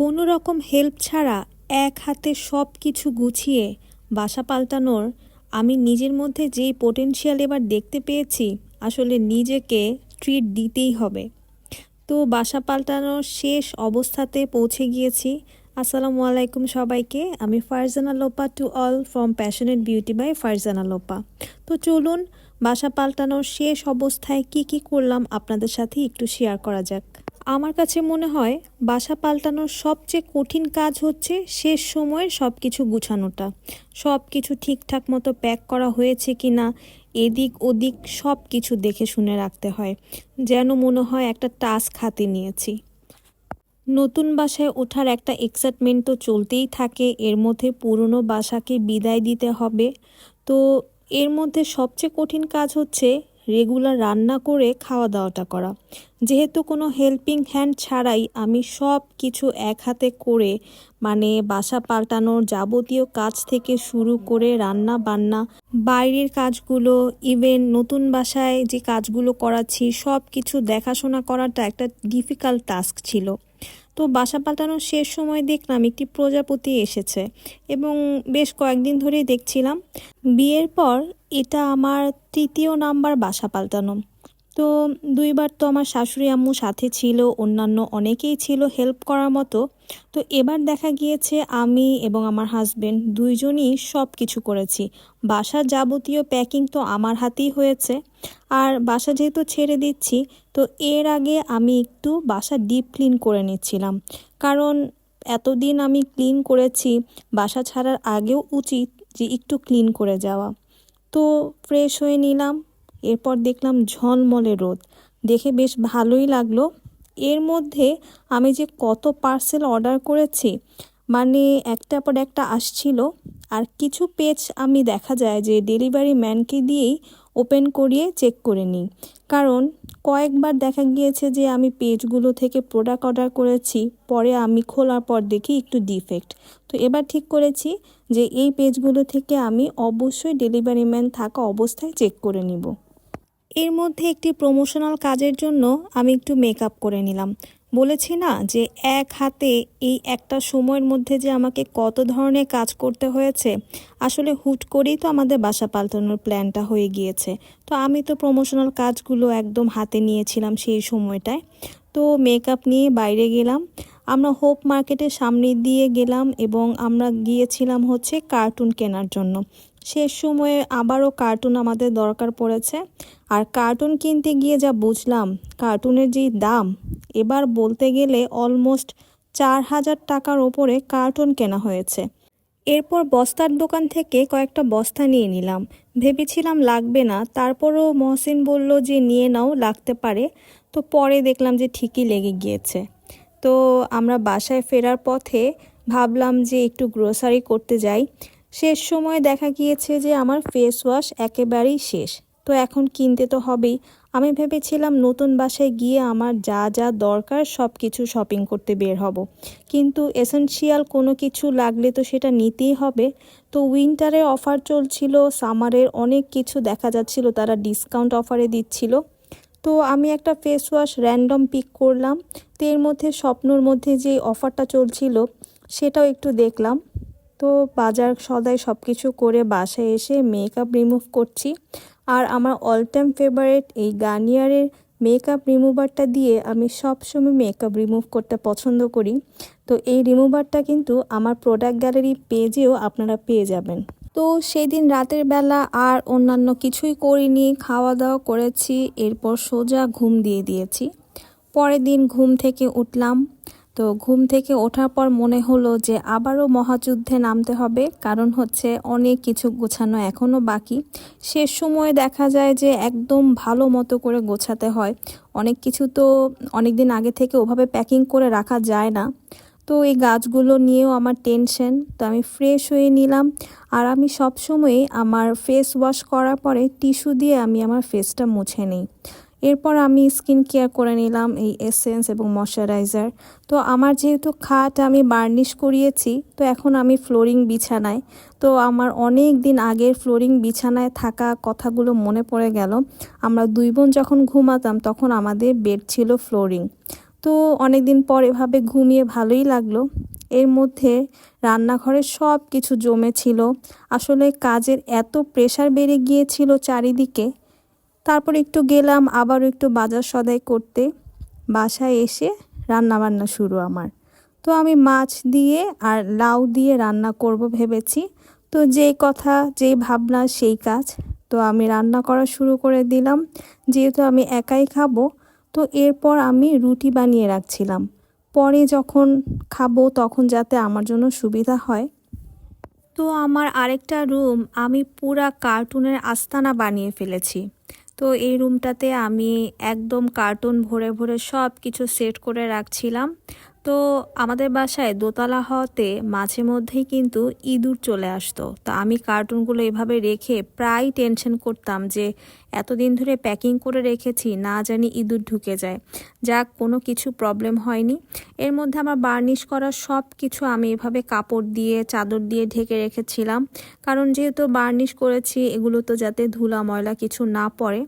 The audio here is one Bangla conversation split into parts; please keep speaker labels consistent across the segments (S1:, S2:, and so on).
S1: কোনো রকম হেল্প ছাড়া এক হাতে সব কিছু গুছিয়ে বাসা পাল্টানোর আমি নিজের মধ্যে যেই পোটেনশিয়াল এবার দেখতে পেয়েছি, আসলে নিজেকে ট্রিট দিতেই হবে। তো বাসা পাল্টানোর শেষ অবস্থাতে পৌঁছে গিয়েছি। আসসালামু আলাইকুম সবাইকে। আমি Farzana Lopa to all from passionate beauty by Farzana Lopa. তো চলুন, বাসা পাল্টানোর শেষ অবস্থায় কি কি করলাম আপনাদের সাথে একটু শেয়ার করা যাক। আমার কাছে মনে হয় বাসা পাল্টানোর সবচেয়ে কঠিন কাজ হচ্ছে শেষ সময়ে সব কিছু গুছানোটা। সব কিছু ঠিকঠাক মতো প্যাক করা হয়েছে কি না এদিক ওদিক সব কিছু দেখে শুনে রাখতে হয়। যেন মনে হয় একটা টাস্ক হাতে নিয়েছি। নতুন বাসায় ওঠার একটা এক্সাইটমেন্ট তো চলতেই থাকে, এর মধ্যে পুরনো বাসাকে বিদায় দিতে হবে। তো এর মধ্যে সবচেয়ে কঠিন কাজ হচ্ছে রেগুলার রান্না করে খাওয়া দাওয়াটা করা। যেহেতু কোনো হেল্পিং হ্যান্ড ছাড়াই আমি সব কিছু এক হাতে করে মানে বাসা পাল্টানোর যাবতীয় কাজ থেকে শুরু করে রান্না বান্না, বাইরের কাজগুলো ইভেন নতুন বাসায় যে কাজগুলো করাচ্ছি সব কিছু দেখাশোনা করাটা একটা ডিফিকাল্ট টাস্ক ছিল। তো বাসা পাল্টানোর শেষ সময় দেখলাম একটি প্রজাপতি এসেছে এবং বেশ কয়েকদিন ধরেই দেখছিলাম। বিয়ের পর এটা আমার তৃতীয় নাম্বার বাসা পাল্টানো। তো দুইবার তো আমার শাশুড়ি আম্মু সাথে ছিল, অন্যান্য অনেকেই ছিল হেল্প করার মতো। তো এবার দেখা গিয়েছে আমি এবং আমার হাজবেন্ড দুইজনই সব কিছু করেছি। বাসার যাবতীয় প্যাকিং তো আমার হাতেই হয়েছে। আর বাসা যেহেতু ছেড়ে দিচ্ছি, তো এর আগে আমি একটু বাসা ডিপ ক্লিন করে নিচ্ছিলাম। কারণ এতদিন আমি ক্লিন করেছি, বাসা ছাড়ার আগেও উচিত যে একটু ক্লিন করে যাওয়া। তো ফ্রেশ হয়ে নিলাম। এরপর দেখলাম ঝলমলে রোদ। দেখে বেশ ভালোই লাগল। এর মধ্যে আমি যে কত পার্সেল অর্ডার করেছি মানে একটা পর একটা আসছিল। আর কিছু পেজ আমি দেখা যায় যে ডেলিভারি ম্যানকে দিয়েই ওপেন করিয়ে চেক করে নিই। কারণ কয়েকবার দেখা গিয়েছে যে আমি পেজগুলো থেকে প্রোডাক্ট অর্ডার করেছি, পরে আমি খোলার পর দেখি একটু ডিফেক্ট তো এবার ঠিক করেছি যে এই পেজগুলো থেকে আমি অবশ্যই ডেলিভারি ম্যান থাকা অবস্থায় চেক করে নিব। এর মধ্যে একটি প্রমোশনাল কাজের জন্য আমি একটু মেকআপ করে নিলাম। বলেছি না যে এক হাতে এই একটা সময়ের মধ্যে যে আমাকে কত ধরনের কাজ করতে হয়েছে, আসলে হুট করেই তো আমাদের বাসা পাল্টানোর প্ল্যানটা হয়ে গিয়েছে। তো আমি তো প্রমোশনাল কাজগুলো একদম হাতে নিয়েছিলাম সেই সময়টায়। তো মেকআপ নিয়ে বাইরে গেলাম। আমরা হোপ মার্কেটের সামনে দিয়ে গেলাম এবং আমরা গিয়েছিলাম হচ্ছে কার্টুন কেনার জন্য। শেষ সময়ে আবারও কার্টুন আমাদের দরকার পড়েছে। আর কার্টুন কিনতে গিয়ে যা বুঝলাম কার্টুনের যে দাম, এবার বলতে গেলে অলমোস্ট চার হাজার টাকার ওপরে কার্টুন কেনা হয়েছে। এরপর বস্তার দোকান থেকে কয়েকটা বস্তা নিয়ে নিলাম। ভেবেছিলাম লাগবে না, তারপরও মহসিন বলল যে নিয়ে নাও, লাগতে পারে। তো পরে দেখলাম যে ঠিকই লেগে গিয়েছে। তো আমরা বাসায় ফেরার পথে ভাবলাম যে একটু গ্রোসারি করতে যাই। শেষ সময় দেখা গিয়েছে যে আমার ফেস ওয়াশ একেবারেই শেষ। তো এখন কিনতে তো হবেই। আমি ভেবেছিলাম নতুন বাসায় গিয়ে আমার যা যা দরকার সব কিছু শপিং করতে বের হব। কিন্তু এসেনশিয়াল কোনো কিছু লাগলে তো সেটা নিতেই হবে। তো উইন্টারে অফার চলছিল সামারের অনেক কিছু দেখা যাচ্ছিল, তারা ডিসকাউন্ট অফারে দিচ্ছিল। তো আমি একটা ফেস ওয়াশ র্যান্ডম পিক করলাম। তো এর মধ্যে স্বপ্নর মধ্যে যে অফারটা চলছিল, সেটাও একটু দেখলাম। তো বাজার সদাই সব কিছু করে বাসায় এসে মেকআপ রিমুভ করছি। আর আমার অল টাইম ফেভারেট এই গার্নিয়ারের মেকআপ রিমুভারটা দিয়ে আমি সবসময় মেকআপ রিমুভ করতে পছন্দ করি। তো এই রিমুভারটা কিন্তু আমার প্রোডাক্ট গ্যালারি পেজেও আপনারা পেয়ে যাবেন। তো সেই দিন রাতের বেলা আর অন্যান্য কিছুই করিনি খাওয়া দাওয়া করেছি, এরপর সোজা ঘুম দিয়ে দিয়েছি। পরের দিন ঘুম থেকে উঠলাম তো ঘুম থেকে ওঠার পর মনে হলো যে আবারও মহাযুদ্ধে নামতে হবে, কারণ হচ্ছে অনেক কিছু গোছানো এখনও বাকি। শেষ সময়ে দেখা যায় যে একদম ভালো মতো করে গোছাতে হয়। অনেক কিছু তো অনেক দিন আগে থেকে ওভাবে প্যাকিং করে রাখা যায় না। তো এই গাছগুলো নিয়েও আমার টেনশন, তো আমি ফ্রেশ হয়ে নিলাম। আর আমি সবসময়ই আমার ফেস ওয়াশ করার পরে টিস্যু দিয়ে আমি আমার ফেসটা মুছে নিই। এরপর আমি স্কিন কেয়ার করে নিলাম এই এসেন্স এবং ময়শ্চারাইজার। তো আমার যেহেতু খাট আমি বার্নিশ করিয়েছি, তো এখন আমি ফ্লোরিং বিছানায়। তো আমার অনেক দিন আগের ফ্লোরিং বিছানায় থাকা কথাগুলো মনে পড়ে গেল। আমরা দুই বোন যখন ঘুমাতাম, তখন আমাদের বেড ছিল ফ্লোরিং। তো অনেক দিন পর এভাবে ঘুমিয়ে ভালোই লাগল। এর মধ্যে রান্নাঘরে সব কিছু জমেছিল। আসলে কাজের এত প্রেশার বেড়ে গিয়েছিল চারিদিকে। তারপর একটু গেলাম আবারও একটু বাজার সদাই করতে। বাসায় এসে রান্না বান্না শুরু আমার। তো আমি মাছ দিয়ে আর লাউ দিয়ে রান্না করব ভেবেছি। তো যেই কথা যেই ভাবনা, সেই কাজ। তো আমি রান্না করা শুরু করে দিলাম। যেহেতু আমি একাই খাব, তো এরপর আমি রুটি বানিয়ে রাখছিলাম। পরে যখন খাব, তখন যাতে আমার জন্য সুবিধা হয়। তো আমার আরেকটা রুম আমি পুরা কার্টুনের আস্তানা বানিয়ে ফেলেছি। তো এই রুমটাতে আমি একদম কার্টুন ভরে ভরে সব কিছু সেট করে রাখছিলাম। তো আমাদের বাসায় দোতলা হওয়াতে মাঝে মধ্যেই কিন্তু ইঁদুর চলে আসতো। তো আমি কার্টুনগুলো এভাবে রেখে প্রায় টেনশন করতাম যে এতদিন ধরে প্যাকিং করে রেখেছি, না জানি ইঁদুর ঢুকে যায়। যাক, কোনো কিছু প্রবলেম হয়নি। এর মধ্যে আমার বার্নিশ করা সব কিছু আমি এভাবে কাপড় দিয়ে, চাদর দিয়ে ঢেকে রেখেছিলাম। কারণ যেহেতু বার্নিশ করেছি, এগুলো তো যাতে ধুলা ময়লা কিছু না পড়ে।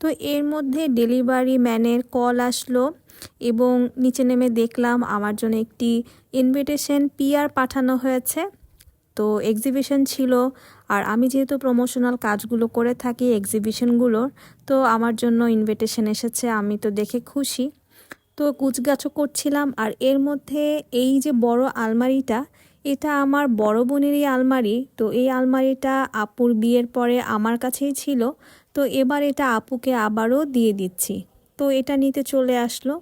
S1: তো এর মধ্যে ডেলিভারি ম্যানের কল আসলো। এবং নিচে নেমে দেখলাম আমার জন্য একটি ইনভিটেশন পিআর পাঠানো হয়েছে। তো এক্সিবিশন ছিল আর আমি যেহেতু প্রমোশনাল কাজগুলো করে থাকি এক্সিবিশনগুলোর তো আমার জন্য ইনভিটেশন এসেছে, আমি তো দেখে খুশি। তো কুচগাছও করছিলাম আর এর মধ্যে এই যে বড় আলমারিটা, এটা আমার বড় বোনেরই আলমারি। তো এই আলমারিটা আপুর বিয়ের পরে আমার কাছেই ছিল। তো এবার এটা আপুকে আবারও দিয়ে দিচ্ছি। তো এটা নিতে চলে আসলো।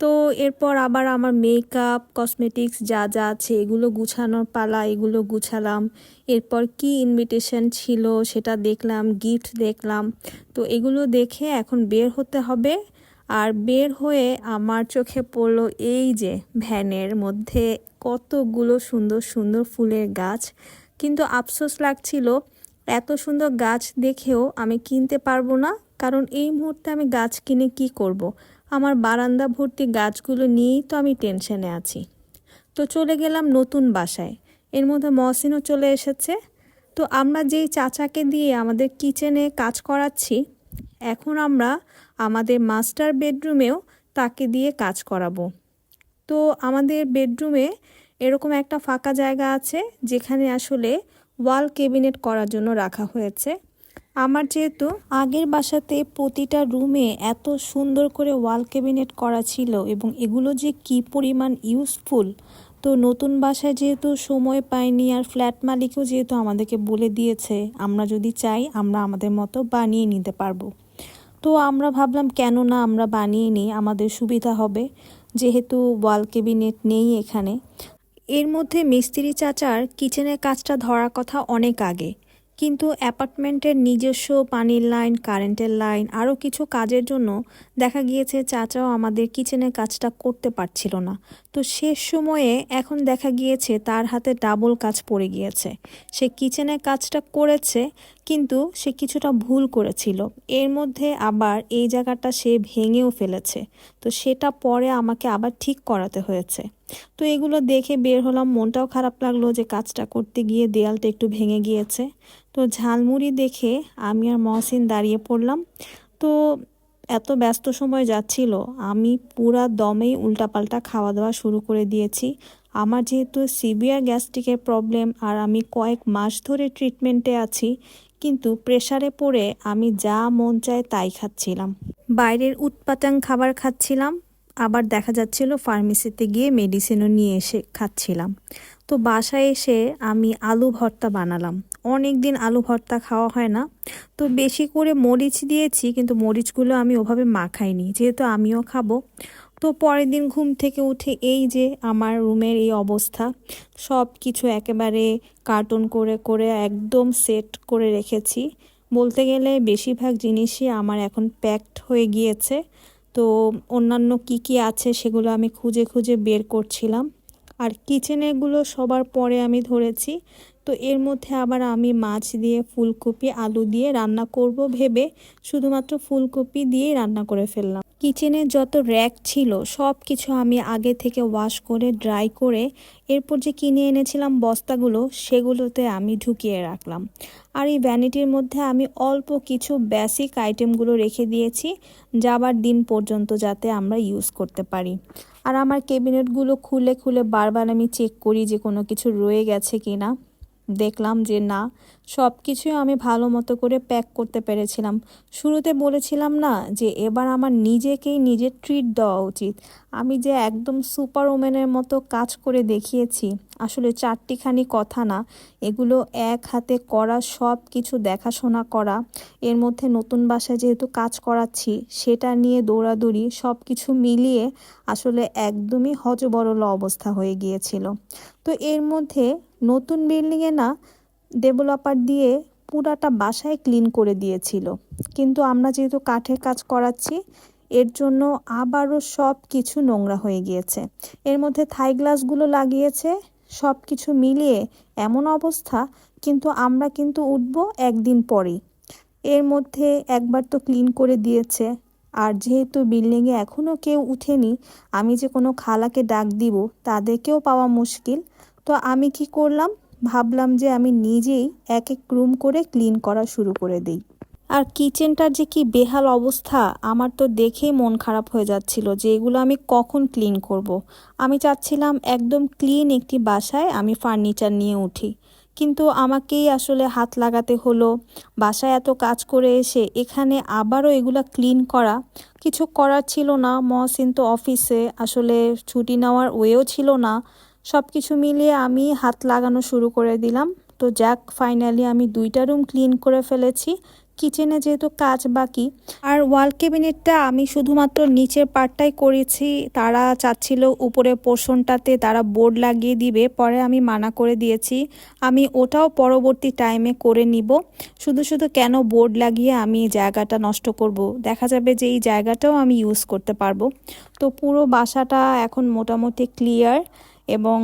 S1: তো এরপর আবার আমার মেকআপ কসমেটিক্স যা যা আছে এগুলো গুছানোর পালা, এগুলো গুছালাম। এরপর কি ইনভিটেশন ছিল সেটা দেখলাম গিফট দেখলাম। তো এগুলো দেখে এখন বের হতে হবে। আর বের হয়ে আমার চোখে পড়ল এই যে ভ্যানের মধ্যে কতগুলো সুন্দর সুন্দর ফুলের গাছ। কিন্তু আফসোস লাগছিল, এত সুন্দর গাছ দেখেও আমি কিনতে পারব না। কারণ এই মুহূর্তে আমি গাছ কিনে কি করব। আমার বারান্দা ভর্তি গাছগুলো নিয়েই তো আমি টেনশনে আছি। তো চলে গেলাম নতুন বাসায়। এর মধ্যে মহসিনও চলে এসেছে। তো আমরা যেই চাচাকে দিয়ে আমাদের কিচেনে কাজ করাচ্ছি, এখন আমরা আমাদের মাস্টার বেডরুমেও তাকে দিয়ে কাজ করাবো। তো আমাদের বেডরুমে এরকম একটা ফাঁকা জায়গা আছে, যেখানে আসলে ওয়াল কেবিনেট করার জন্য রাখা হয়েছে। আমার যেহেতু আগের বাসাতে প্রতিটা রুমে এত সুন্দর করে ওয়াল ক্যাবিনেট করা ছিল এবং এগুলো যে কি পরিমাণ ইউজফুল, তো নতুন বাসায় যেহেতু সময় পাইনি আর ফ্ল্যাট মালিকও যেহেতু আমাদেরকে বলে দিয়েছে, আমরা যদি চাই আমরা আমাদের মতো বানিয়ে নিতে পারব। তো আমরা ভাবলাম কেন না আমরা বানিয়ে নিই, আমাদের সুবিধা হবে, যেহেতু ওয়াল ক্যাবিনেট নেই এখানে। এর মধ্যে মিস্ত্রি চাচার কিচেনের কাজটা ধরার কথা অনেক আগে। কিন্তু অ্যাপার্টমেন্টের নিজস্ব পানির লাইন, কারেন্টের লাইন, আরও কিছু কাজের জন্য দেখা গিয়েছে চাচাও আমাদের কিচেনের কাজটা করতে পারছিল না। তো শেষ সময়ে এখন দেখা গিয়েছে তার হাতে ডাবল কাজ পড়ে গিয়েছে। সে কিচেনের কাজটা করেছে, কিন্তু সে কিছুটা ভুল করেছিল। এর মধ্যে আবার এই জায়গাটা সে ভেঙেও ফেলেছে। তো সেটা পরে আমাকে আবার ঠিক করাতে হয়েছে। তো এগুলো দেখে বের হলাম, মনটাও খারাপ লাগল যে কাজটা করতে গিয়ে দেয়ালটা একটু ভেঙে গিয়েছে। তো ঝালমুড়ি দেখে আমি আর মহসিন দাঁড়িয়ে পড়লাম। তো এত ব্যস্ত সময় যাচ্ছিল, আমি পুরা দমেই উল্টাপাল্টা খাওয়া দাওয়া শুরু করে দিয়েছি। আমার যেহেতু সিভিয়ার গ্যাস্ট্রিকের প্রবলেম আর আমি কয়েক মাস ধরে ট্রিটমেন্টে আছি, কিন্তু প্রেশারে পড়ে আমি যা মন চায় তাই খাচ্ছিলাম। বাইরের উৎপাটাং খাবার খাচ্ছিলাম আবার দেখা যাচ্ছিল ফার্মেসিতে গিয়ে মেডিসিনও নিয়ে এসে খাচ্ছিলাম। তো বাসায় এসে আমি আলু ভর্তা বানালাম। অনেক দিন আলু ভর্তা খাওয়া হয় না। তো বেশি করে মরিচ দিয়েছি, কিন্তু মরিচগুলো আমি ওভাবে মাখাইনি। যেহেতু আমিও খাব। তো পরের দিন ঘুম থেকে উঠে এই যে আমার রুমের এই অবস্থা সব কিছু একেবারে কার্টুন করে করে একদম সেট করে রেখেছি। বলতে গেলে বেশিরভাগ জিনিসই আমার এখন প্যাকড হয়ে গিয়েছে। তো অন্যান্য কি কি আছে সেগুলো আমি খুঁজে খুঁজে বের করছিলাম। আর কিচেনেগুলো সবার পরে আমি ধরেছি। তো এর মধ্যে আবার আমি মাছ দিয়ে ফুলকপি, আলু দিয়ে রান্না করব ভেবে শুধুমাত্র ফুলকপি দিয়েই রান্না করে ফেললাম। কিচেনে যত র্যাক ছিল সব কিছু আমি আগে থেকে ওয়াশ করে ড্রাই করে, এরপর যে কিনে এনেছিলাম বস্তাগুলো, সেগুলোতে আমি ঢুকিয়ে রাখলাম। আর এই ভ্যানিটির মধ্যে আমি অল্প কিছু বেসিক আইটেমগুলো রেখে দিয়েছি, যাবার দিন পর্যন্ত যাতে আমরা ইউজ করতে পারি। আর আমার ক্যাবিনেটগুলো খুলে খুলে বারবার আমি চেক করি যে কোনো কিছু রয়ে গেছে কি না দেখলাম যে না সব কিছুই আমি ভালো মতো করে প্যাক করতে পেরেছিলাম। শুরুতে বলেছিলাম না যে এবার আমার নিজেকেই নিজের ট্রিট দেওয়া উচিত। আমি যে একদম সুপার ওমেনের মতো কাজ করে দেখিয়েছি, আসলে চারটিখানি কথা না, এগুলো এক হাতে করা সব কিছু দেখাশোনা করা, এর মধ্যে নতুন বাসায় যেহেতু কাজ করাচ্ছি, সেটা নিয়ে দৌড়াদৌড়ি সব কিছু মিলিয়ে আসলে একদমই হজবরল অবস্থা হয়ে গিয়েছিল। তো এর মধ্যে নতুন বিল্ডিংয়ে না ডেভেলপার দিয়ে পুরাটা বাসায় ক্লিন করে দিয়েছিল। কিন্তু আমরা যেহেতু কাঠের কাজ করাচ্ছি, এর জন্য আবারও সব কিছু নোংরা হয়ে গিয়েছে। এর মধ্যে থাই গ্লাসগুলো লাগিয়েছে সব কিছু মিলিয়ে এমন অবস্থা, কিন্তু আমরা কিন্তু উঠবো একদিন পরেই। এর মধ্যে একবার তো ক্লিন করে দিয়েছে, আর যেহেতু বিল্ডিংয়ে এখনও কেউ উঠেনি, আমি যে কোনো খালাকে ডাক দিব, তাদেরকেও পাওয়া মুশকিল। তো আমি কি করলাম? ভাবলাম যে আমি নিজেই এক এক রুম করে ক্লিন করা শুরু করে দিই। আর কিচেনটার যে কি বেহাল অবস্থা, আমার তো দেখেই মন খারাপ হয়ে যাচ্ছিল যে এগুলো আমি কখন ক্লিন করব। আমি চাচ্ছিলাম একদম ক্লিন একটি বাসায় আমি ফার্নিচার নিয়ে উঠি। কিন্তু আমাকেই আসলে হাত লাগাতে হলো, বাসায় এত কাজ করে এসে এখানে আবারও এগুলো ক্লিন করা কিছু করার ছিল না। মহসিন তো অফিসে আসলে ছুটি নেওয়ার ওয়েও ছিল না। সব কিছু মিলিয়ে আমি হাত লাগানো শুরু করে দিলাম। তো যাক ফাইনালি আমি দুইটা রুম ক্লিন করে ফেলেছি। কিচেনে যেহেতু কাজ বাকি, আর ওয়াল ক্যাবিনেটটা আমি শুধুমাত্র নিচের পার্টটাই করেছি। তারা চাচ্ছিল উপরের পোর্শনটাতে তারা বোর্ড লাগিয়ে দিবে, পরে আমি মানা করে দিয়েছি। আমি ওটাও পরবর্তী টাইমে করে নিব। শুধু শুধু কেন বোর্ড লাগিয়ে আমি জায়গাটা নষ্ট করব? দেখা যাবে যে এই জায়গাটাও আমি ইউজ করতে পারব। তো পুরো বাসাটা এখন মোটামুটি ক্লিয়ার এবং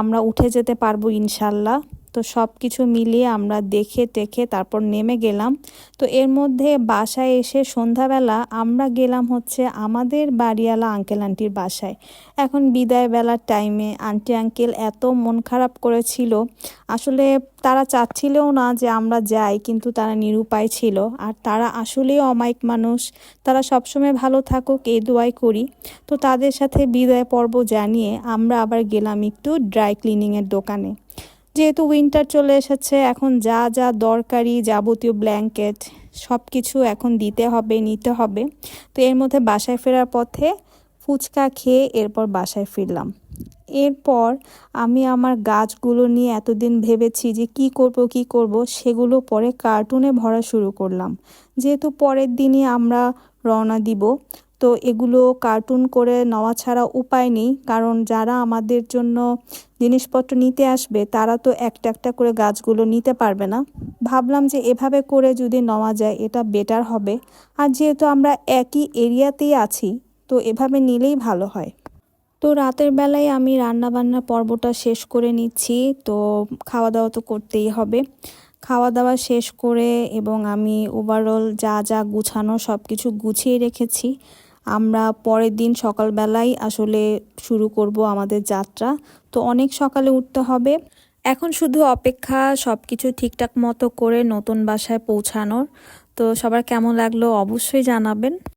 S1: আমরা উঠে যেতে পারব ইনশাল্লাহ। তো সব কিছু মিলিয়ে আমরা দেখে টেখে তারপর নেমে গেলাম। তো এর মধ্যে বাসায় এসে সন্ধ্যাবেলা আমরা গেলাম হচ্ছে আমাদের বাড়িওয়ালা আঙ্কেল আন্টির বাসায়। এখন বিদায় বেলার টাইমে আন্টি আঙ্কেল এত মন খারাপ করেছিল। আসলে তারা চাচ্ছিলেও না যে আমরা যাই, কিন্তু তারা নিরুপায় ছিল। আর তারা আসলেই অমায়িক মানুষ। তারা সবসময় ভালো থাকুক, এই দোয়াই করি। তো তাদের সাথে বিদায় পর্ব জানিয়ে আমরা আবার গেলাম একটু ড্রাই ক্লিনিংয়ের দোকানে। যেহেতু উইন্টার চলে এসেছে, এখন যা যা দরকারি যাবতীয় ব্ল্যাঙ্কেট সব কিছু এখন দিতে হবে, নিতে হবে। তো এর মধ্যে বাসায় ফেরার পথে ফুচকা খেয়ে এরপর বাসায় ফিরলাম। এরপর আমি আমার গাছগুলো নিয়ে এতদিন ভেবেছি যে কি করব কি করব, সেগুলো পরে কার্টুনে ভরা শুরু করলাম। যেহেতু পরের দিনই আমরা রওনা দিব তো এগুলো কার্টুন করে নেওয়া ছাড়া উপায় নেই। কারণ যারা আমাদের জন্য জিনিসপত্র নিতে আসবে, তারা তো একটা একটা করে গাছগুলো নিতে পারবে না। ভাবলাম যে এভাবে করে যদি নেওয়া যায়, এটা বেটার হবে। আর যেহেতু আমরা একই এরিয়াতেই আছি, তো এভাবে নিলেই ভালো হয়। তো রাতের বেলায় আমি রান্না বান্নার পর্বটা শেষ করে নিচ্ছি। তো খাওয়া দাওয়া তো করতেই হবে। খাওয়া দাওয়া শেষ করে এবং আমি ওভারঅল যা যা গুছানো সব কিছু গুছিয়ে রেখেছি। আমরা পরের দিন সকালবেলাই আসলে শুরু করব আমাদের যাত্রা। তো অনেক সকালে উঠতে হবে। এখন শুধু অপেক্ষা সব কিছু ঠিকঠাক মতো করে নতুন বাসায় পৌঁছানোর। তো সবার কেমন লাগল অবশ্যই জানাবেন।